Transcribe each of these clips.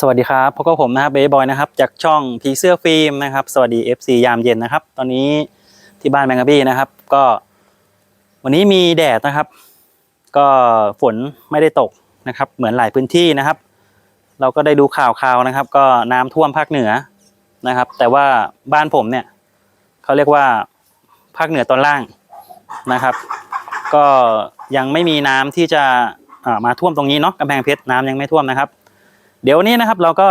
สวัสดีครับพบกับผมนะครับเบย์บอยนะครับจากช่องผีเสื้อฟิล์มนะครับสวัสดี FC ยามเย็นนะครับ ตอนนี้ที่บ้านแมงกะบี้นะครับ ก็ วันนี้มีแดดนะครับ ก็ฝนไม่ได้ตกนะครับ เหมือนหลายพื้นที่นะครับ เราก็ได้ดูข่าวข่าวนะครับ ก็น้ำท่วมภาคเหนือนะครับ แต่ว่าบ้านผมเนี่ยเขาเรียกว่าภาคเหนือตอนล่างนะครับ ก็ยังไม่มีน้ำที่จะมาท่วมตรงนี้เนาะกำแพงเพชรน้ำยังไม่ท่วมนะครับ เดี๋ยววันนี้นะครับเราก็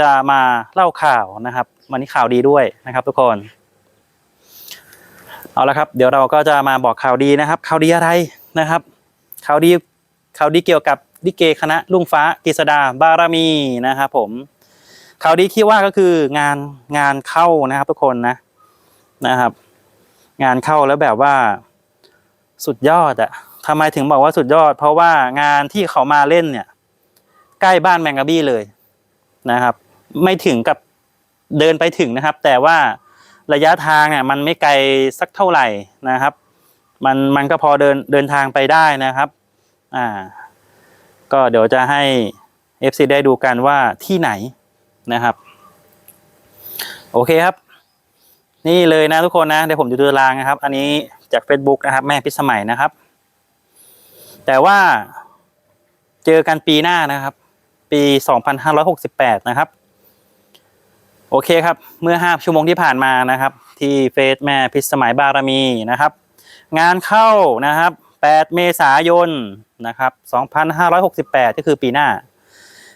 จะมาเล่าข่าวนะครับวันนี้ข่าวดีด้วยนะครับ ทุกคนเอาละครับ เดี๋ยวเราก็จะมาบอกข่าวดีนะครับ ข่าวดีอะไรนะครับ ข่าวดีข่าวดีเกี่ยวกับลิเกคณะลุงฟ้ากฤษดาบารมีนะครับผมข่าวดีที่ว่าก็คืองานงานเข้านะครับ ทุกคนนะนะครับ งานเข้าแล้วแบบว่าสุดยอดอะทำไมถึงบอกว่าสุดยอด เพราะว่างานที่เขามาเล่นเนี่ย ใกล้บ้านแมงกะบี้เลยนะครับ ไม่ถึงกับเดินไปถึงนะครับ แต่ว่าระยะทางอะมันไม่ไกลสักเท่าไหร่นะครับ มันมันก็พอเดินเดินทางไปได้นะครับอ่าก็เดี๋ยวจะให้ FC ได้ดูกันว่าที่ไหนนะครับ โอเคครับ นี่เลยนะทุกคนนะเดี๋ยวผมจะดูตารางนะครับ อันนี้จาก Facebook นะครับ แม่พิสมัยนะครับ แต่ว่าเจอกันปีหน้านะครับ ปี 2568 นะครับ โอเคครับ เมื่อ 5 ชั่วโมงที่ผ่านมานะครับ ที่เฟซแม่พิสมัยบารมีนะครับ งานเข้านะครับ 8 เมษายนนะครับ 2568 ก็คือปีหน้า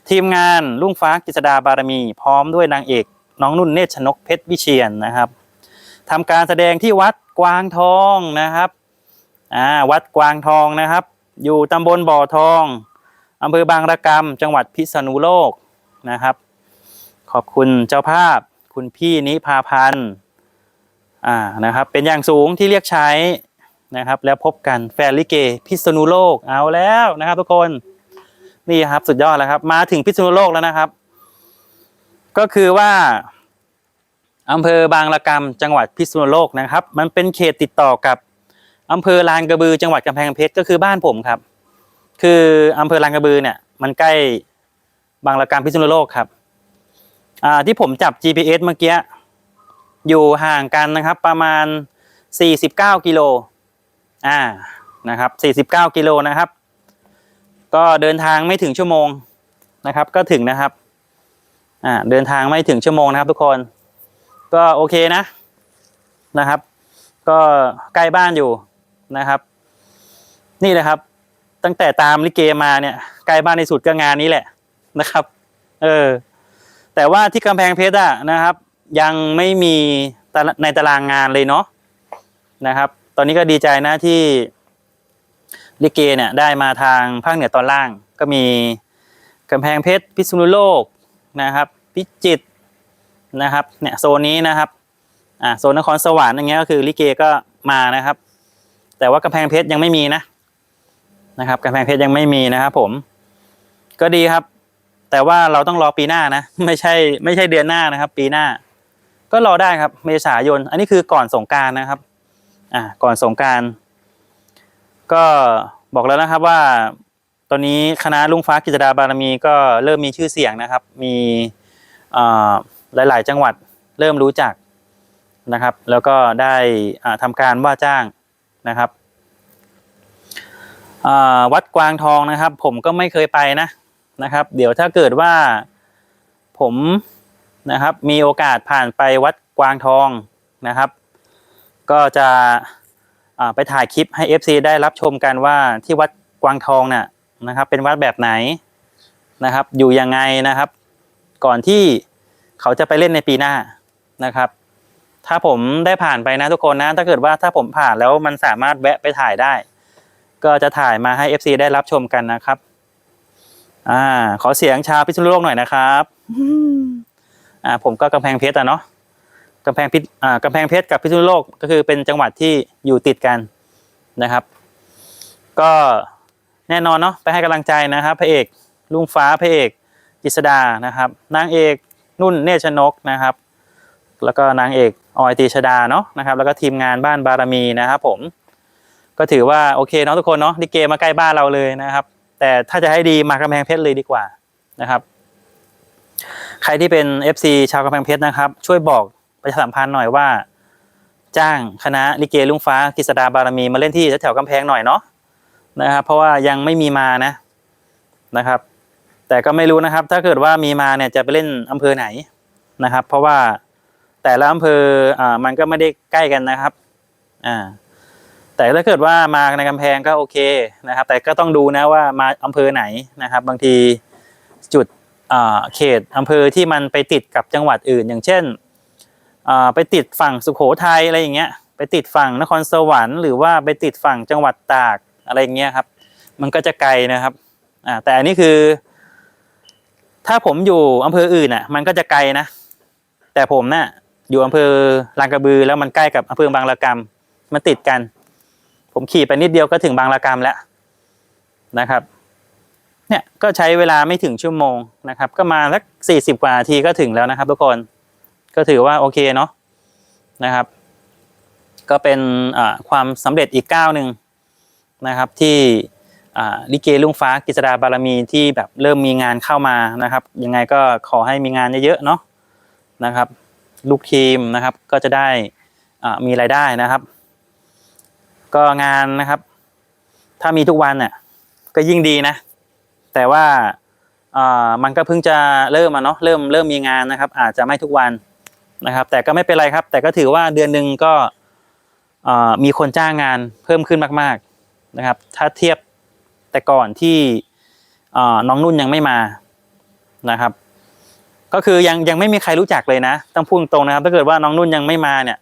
ทีมงานลุงฟ้ากิษดาบารมี พร้อมด้วยนางเอกน้องนุ่นเนตรชนกเพชรวิเชียนนะครับทำการแสดงที่วัดกวางทองนะครับอ่าวัดกวางทองนะครับ อยู่ตำบลบ่อทอง อำเภอบางระกำจังหวัดพิษณุโลกนะครับ ขอบคุณเจ้าภาพ คุณพี่นิพาพันธ์อ่านะครับ เป็นอย่างสูงที่เรียกใช้นะครับ แล้วพบกันแฟนลิเก พิษณุโลกเอาแล้วนะครับ ทุกคนนี่ครับสุดยอดแล้วครับ มาถึงพิษณุโลกแล้วนะครับ ก็คือว่าอำเภอบางระกำจังหวัดพิษณุโลกนะครับ มันเป็นเขตติดต่อกับอำเภอลานกระบือจังหวัดกำแพงเพชรก็คือบ้านผมครับ คืออำเภอลานกระบือเนี่ยมันใกล้บางระกำพิษณุโลกครับ อ่าที่ผมจับ GPS เมื่อกี้อยู่ห่างกันนะครับ ประมาณ 49กิโลอ่านะครับ49กิโลนะครับ ก็เดินทางไม่ถึงชั่วโมงนะครับ ก็ถึงนะครับอ่าเดินทางไม่ถึงชั่วโมงนะครับ ทุกคน ก็โอเคนะนะครับ ก็ใกล้บ้านอยู่นะครับ นี่เลยครับ ตั้งแต่ตามลิเกมาเนี่ยใกล้บ้านในสุดก็งานนี้แหละนะครับ เออ แต่ว่าที่กำแพงเพชรอะนะครับ ยังไม่มีในตารางงานเลยเนาะนะครับ ตอนนี้ก็ดีใจนะที่ลิเกเนี่ยได้มาทางภาคเหนือตอนล่าง ก็มีกำแพงเพชรพิษณุโลกนะครับ พิจิตรนะครับเนี่ยโซนนี้นะครับอ่าโซนนครสวรรค์อย่างเงี้ยก็คือลิเกก็มานะครับ แต่ว่ากำแพงเพชรยังไม่มีนะ นะครับกำแพงเพชรยังไม่มีนะครับผม ก็ดีครับ แต่ว่าเราต้องรอปีหน้านะ ไม่ใช่ไม่ใช่เดือนหน้านะครับ ปีหน้า ก็รอได้ครับ เมษายน อันนี้คือก่อนสงการนะครับ อ่าก่อนสงการก็บอกแล้วนะครับว่าตอนนี้คณะลุงฟ้ากิจดาบารมีก็เริ่มมีชื่อเสียงนะครับ มีหลาย ๆ จังหวัดเริ่มรู้จักนะครับ แล้วก็ได้อ่าทำการว่าจ้างนะครับ วัดกวางทองนะครับ ผมก็ไม่เคยไปนะนะครับ เดี๋ยวถ้าเกิดว่าผมนะครับ มีโอกาสผ่านไปวัดกวางทองนะครับ ก็จะไปถ่ายคลิปให้ FC ได้รับชมกันว่าที่วัดกวางทองน่ะนะครับ เป็นวัดแบบไหนนะครับ อยู่ยังไงนะครับ ก่อนที่เขาจะไปเล่นในปีหน้านะครับ ถ้าผมได้ผ่านไปนะทุกคนนะ ถ้าเกิดว่าถ้าผมผ่านแล้วมันสามารถแวะไปถ่ายได้ ก็จะถ่ายมาให้ FC ได้รับชมกันนะครับ อ่า ขอเสียงชาวพิษณุโลกหน่อยนะครับอ่าผมก็กำแพงเพชรอะเนาะกำแพงพิษอ่ากำแพงเพชรกับพิษณุโลกก็คือเป็นจังหวัดที่อยู่ติดกันนะครับ ก็แน่นอนเนาะไปให้กำลังใจนะครับพระเอกลุงฟ้าพระเอกกิษดานะครับนางเอกนุ่นเนชนกนะครับ แล้วก็นางเอกออยตีชดาเนาะนะครับ แล้วก็ทีมงานบ้านบารมีนะครับผม ก็ถือว่าโอเคเนาะทุกคนเนาะลิเกมาใกล้บ้านเราเลยนะครับ แต่ถ้าจะให้ดีมากำแพงเพชรเลยดีกว่านะครับ ใครที่เป็น FC ชาวกำแพงเพชรนะครับ ช่วยบอกประชาสัมพันธ์หน่อยว่า จ้างคณะลิเกลุงฟ้ากฤษดาบารมีมาเล่นที่แถวกำแพงหน่อยเนาะนะครับ เพราะว่ายังไม่มีมานะนะครับ แต่ก็ไม่รู้นะครับ ถ้าเกิดว่ามีมาเนี่ยจะไปเล่นอำเภอไหนนะครับ เพราะว่าแต่ละอำเภออ่ามันก็ไม่ได้ใกล้กันนะครับ อ่า แต่ถ้าเกิดว่ามาในกำแพงก็โอเคนะครับ แต่ก็ต้องดูนะว่ามาอำเภอไหนนะครับ บางทีจุดอ่าเขตอำเภอที่มันไปติดกับจังหวัดอื่น อย่างเช่นอ่าไปติดฝั่งสุโขทัยอะไรอย่างเงี้ยไปติดฝั่งนครสวรรค์หรือว่าไปติดฝั่งจังหวัดตากอะไรอย่างเงี้ยครับ มันก็จะไกลนะครับอ่าแต่อันนี้คือ ถ้าผมอยู่อำเภออื่นอะ มันก็จะไกลนะ แต่ผมเนี่ยอยู่อำเภอลางกระบือแล้วมันใกล้กับอำเภอบางละกำมันติดกัน ผมขี่ไปนิดเดียวก็ถึงบางละกำแล้วนะครับ เนี่ยก็ใช้เวลาไม่ถึงชั่วโมงนะครับ ก็มาสักสี่สิบกว่านาทีก็ถึงแล้วนะครับ ทุกคนก็ถือว่าโอเคเนาะนะครับ ก็เป็นความสำเร็จอีกก้าวหนึ่งนะครับที่ลิเกลุงฟ้ากฤษดาบารมีที่แบบเริ่มมีงานเข้ามานะครับ ยังไงก็ขอให้มีงานเยอะๆเนาะนะครับ ลูกทีมนะครับก็จะได้มีรายได้นะครับ ก็งานนะครับ ถ้ามีทุกวันเนี่ยก็ยิ่งดีนะ แต่ว่าอ่ามันก็เพิ่งจะเริ่มมาเนาะเริ่มเริ่มมีงานนะครับ อาจจะไม่ทุกวันนะครับ แต่ก็ไม่เป็นไรครับ แต่ก็ถือว่าเดือนหนึ่งก็มีคนจ้างงานเพิ่มขึ้นมาก ๆนะครับ ถ้าเทียบแต่ก่อนที่น้องนุ่นยังไม่มานะครับ ก็คือยังยังไม่มีใครรู้จักเลยนะต้องพูดตรงนะครับ ถ้าเกิดว่าน้องนุ่นยังไม่มาเนี่ย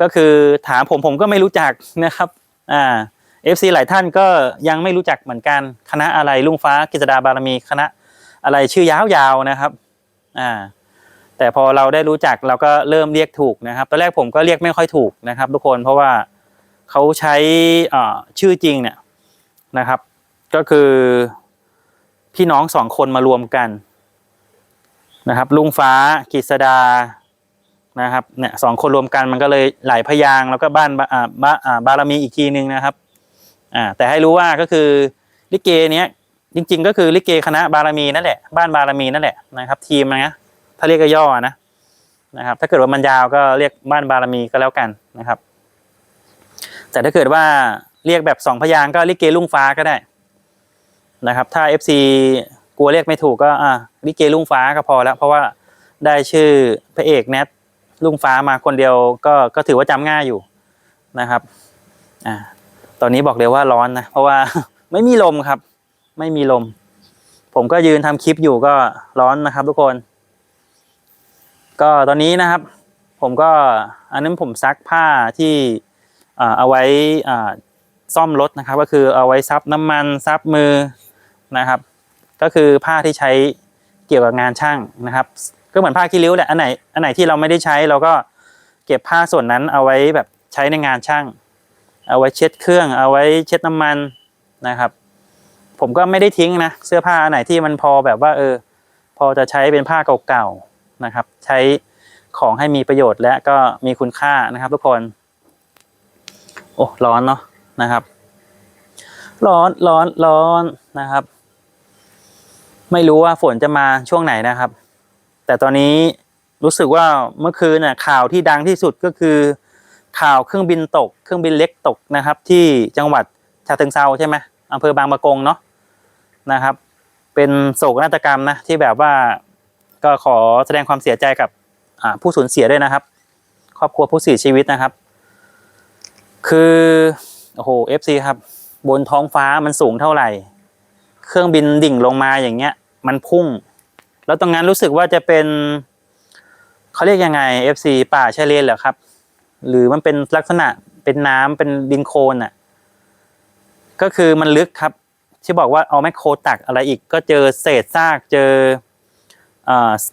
ก็คือถามผมผมก็ไม่รู้จักนะครับอ่าเอฟซีหลายท่านก็ยังไม่รู้จักเหมือนกันคณะอะไรลุงฟ้ากฤษดาบารมีคณะอะไรชื่อยาวๆนะครับอ่าแต่พอเราได้รู้จักเราก็เริ่มเรียกถูกนะครับตอนแรกผมก็เรียกไม่ค่อยถูกนะครับ ทุกคนเพราะว่าเขาใช้ชื่อจริงเนี่ยนะครับ ก็คือพี่น้องสองคนมารวมกันนะครับ ลุงฟ้ากฤษดา นะครับเนี่ยสองคนรวมกันมันก็เลยหลายพยางแล้วก็บ้านบาอ่าบ้าอ่าบารมีอีกทีหนึ่งนะครับอ่าแต่ให้รู้ว่าก็คือลิเกเนี้ยจริง ๆ ก็คือลิเกคณะบารมีนั่นแหละบ้านบารมีนั่นแหละนะครับ ทีมนะถ้าเรียกย่อนะนะครับ ถ้าเกิดว่ามันยาวก็เรียกบ้านบารมีก็แล้วกันนะครับ แต่ถ้าเกิดว่าเรียกแบบสองพยางก็ลิเกลุ่งฟ้าก็ได้นะครับ ถ้า FC กลัวเรียกไม่ถูกก็อ่าลิเกลุ่งฟ้าก็พอแล้ว เพราะว่าได้ชื่อพระเอกแนท ลุงฟ้ามาคนเดียวก็ก็ถือว่าจำง่ายอยู่นะครับอ่าตอนนี้บอกเลยว่าร้อนนะเพราะว่าไม่มีลมครับ ไม่มีลม ผมก็ยืนทำคลิปอยู่ก็ร้อนนะครับ ทุกคน ก็ตอนนี้นะครับ ผมก็อันนั้นผมซักผ้าที่อ่าเอาไว้อ่าซ่อมรถนะครับ ก็คือเอาไว้ซับน้ำมันซับมือนะครับ ก็คือผ้าที่ใช้เกี่ยวกับงานช่างนะครับ ก็เหมือนผ้าคีริ้วแหละอันไหนอันไหนที่เราไม่ได้ใช้เราก็เก็บผ้าส่วนนั้นเอาไว้แบบใช้ในงานช่าง เอาไว้เช็ดเครื่อง เอาไว้เช็ดน้ำมันนะครับ ผมก็ไม่ได้ทิ้งนะเสื้อผ้าอันไหนที่มันพอแบบว่า เออ พอจะใช้เป็นผ้าเก่าๆนะครับ ใช้ของให้มีประโยชน์และก็มีคุณค่านะครับทุกคน โอ้ร้อนเนาะนะครับ ร้อนร้อนร้อนนะครับ ไม่รู้ว่าฝนจะมาช่วงไหนนะครับ แต่ตอนนี้รู้สึกว่าเมื่อคืนน่ะข่าวที่ดังที่สุดก็คือ ข่าวเครื่องบินตก เครื่องบินเล็กตกนะครับ ที่จังหวัดฉะเชิงเซาใช่ไหมอำเภอบางปะกงเนาะนะครับ เป็นโศกนาฏกรรมนะที่แบบว่าก็ขอแสดงความเสียใจกับผู้สูญเสียด้วยนะครับ ครอบครัวผู้เสียชีวิตนะครับ คือโอ้โหเอฟซีครับ บนท้องฟ้ามันสูงเท่าไหร่ เครื่องบินดิ่งลงมาอย่างเงี้ย มันพุ่ง แล้วตรงนั้นรู้สึกว่าจะเป็นเขาเรียกยังไง FC ป่าชายเลนเหรอครับ หรือมันเป็นลักษณะเป็นน้ำเป็นดินโคลนอะ ก็คือมันลึกครับ ที่บอกว่าเอาแมคโครตักอะไรอีกก็เจอเศษซากเจอ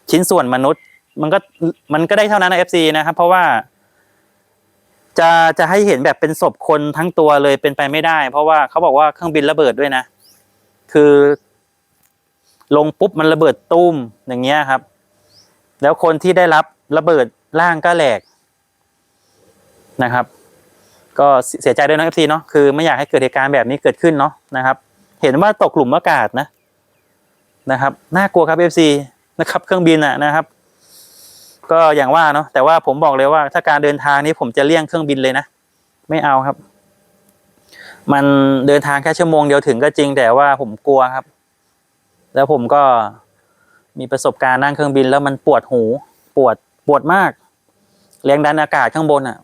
ชิ้นส่วนมนุษย์ มันก็มันก็ได้เท่านั้นนะ FC นะครับ เพราะว่า จะจะให้เห็นแบบเป็นศพคนทั้งตัวเลยเป็นไปไม่ได้ เพราะว่าเขาบอกว่าเครื่องบินระเบิดด้วยนะ คือ ลงปุ๊บมันระเบิดตุ้มอย่างเงี้ยครับ แล้วคนที่ได้รับระเบิดร่างก็แหลกนะครับ ก็เสียใจด้วยนะเอฟซีเนาะคือไม่อยากให้เกิดเหตุการณ์แบบนี้เกิดขึ้นเนาะนะครับ เห็นว่าตกหลุมอากาศนะนะครับน่ากลัวครับเอฟซีนะครับ เครื่องบินอะนะครับ ก็อย่างว่าเนาะแต่ว่าผมบอกเลยว่า ถ้าการเดินทางนี้ผมจะเลี่ยงเครื่องบินเลยนะไม่เอาครับ มันเดินทางแค่ชั่วโมงเดียวถึงก็จริงแต่ว่าผมกลัวครับ แล้วผมก็มีประสบการณ์นั่งเครื่องบิน แล้วมันปวดหู ปวดปวดมากแรงดันอากาศข้างบนอะ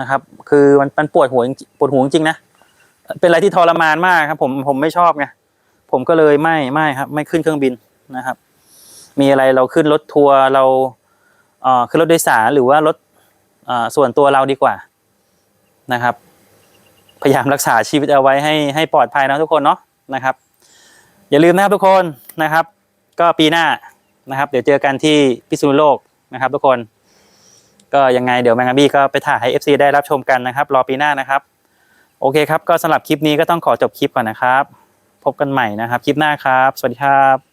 นะครับ คือมันมันปวดหัวปวดหูจริงนะเป็นอะไรที่ทรมานมากครับ ผมผมไม่ชอบไงผมก็เลยไม่ไม่ครับ ไม่ขึ้นเครื่องบินนะครับ มีอะไรเราขึ้นรถทัวร์เราเอ่อขึ้นรถโดยสารหรือว่ารถเอ่อส่วนตัวเราดีกว่านะครับ พยายามรักษาชีวิตเอาไว้ให้ให้ปลอดภัยนะทุกคนเนาะนะครับ อย่าลืมนะครับทุกคนนะครับ ก็ปีหน้านะครับ เดี๋ยวเจอกันที่พิษณุโลกนะครับ ทุกคน ก็ยังไงเดี๋ยวแมงกะบี้ก็ไปถ่ายให้ FC ได้รับชมกันนะครับ รอปีหน้านะครับ โอเคครับ ก็สำหรับคลิปนี้ก็ต้องขอจบคลิปก่อนนะครับ พบกันใหม่นะครับ คลิปหน้าครับ สวัสดีครับ